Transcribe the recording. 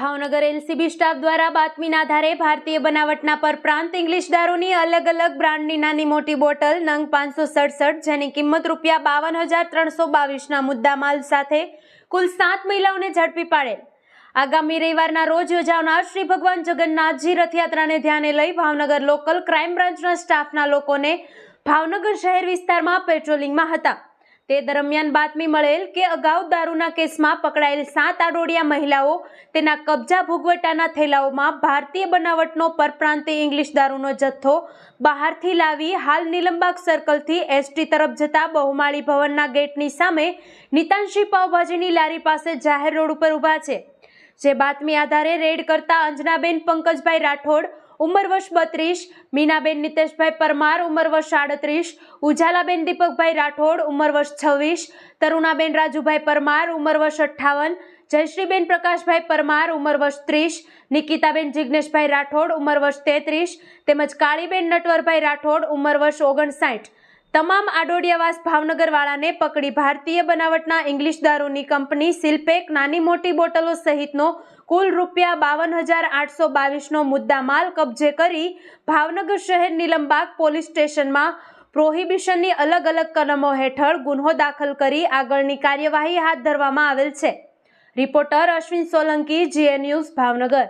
Bhavnagar LCB staff દ્વારા બાતમીના આધારે ભારતીય બનાવટના પરપ્રાંત ઇંગ્લિશ દારૂની અલગ અલગ બ્રાન્ડની નાની મોટી બોટલ નંગ પાંચસો સડસઠ જેની કિંમત રૂપિયા બાવન હજાર ત્રણસો બાવીસના મુદ્દામાલ સાથે કુલ સાત મહિલાઓને ઝડપી પાડેલ. આગામી રવિવારના રોજ યોજાનાર શ્રી ભગવાન જગન્નાથજી રથયાત્રાને ધ્યાને લઈ ભાવનગર લોકલ ક્રાઇમ બ્રાન્ચના સ્ટાફના લોકોને ભાવનગર શહેર વિસ્તારમાં પેટ્રોલિંગમાં હતા. તે દરમિયાન બાતમી મળેલ કે અગાઉ દારૂના કેસમાં પકડાયેલ સાત આડોડિયા મહિલાઓ તેના કબજા ભોગવટાના થેલાઓમાં ભારતીય બનાવટનો પરપ્રાંતીય ઇંગ્લિશ દારૂનો જથ્થો બહારથી લાવી હાલ નિલંબાગ સર્કલથી એસટી તરફ જતા બહુમાળી ભવનના ગેટની સામે નિતાંશી પાવભાજીની લારી પાસે જાહેર રોડ ઉપર ઊભા છે. જે બાતમી આધારે રેડ કરતા અંજનાબેન પંકજભાઈ રાઠોડ ઉંમર વર્ષ બત્રીસ, મીનાબેન નિતેશભાઈ પરમાર, ઉંમર વર્ષ આડત્રીસ, ઉજાલાબેન દીપકભાઈ રાઠોડ, ઉંમર વર્ષ છવ્વીસ, તરુણાબેન રાજુભાઈ પરમાર, ઉંમર વર્ષ અઠ્ઠાવન, જયશ્રીબેન પ્રકાશભાઈ પરમાર, ઉંમર વર્ષ ત્રીસ, નિકિતાબેન જિજ્ઞેશભાઈ રાઠોડ, ઉંમર વર્ષ તેત્રીસ, તેમજ કાળીબેન નટવરભાઈ રાઠોડ, ઉંમર વર્ષ ઓગણસાઠ. તમામ આડોડિયાવાસ ભાવનગરવાળાને પકડી ભારતીય બનાવટના ઇંગ્લિશ દારૂની કંપની સિલ્પેક નાની મોટી બોટલો સહિતનો કુલ રૂપિયા બાવન હજાર આઠસો બાવીસનો મુદ્દામાલ કબજે કરી ભાવનગર શહેર નીલમબાગ પોલીસ સ્ટેશનમાં પ્રોહિબિશનની અલગ અલગ કલમો હેઠળ ગુન્હો દાખલ કરી આગળની કાર્યવાહી હાથ ધરવામાં આવેલ છે. રિપોર્ટર અશ્વિન સોલંકી જીએ ન્યૂઝ ભાવનગર.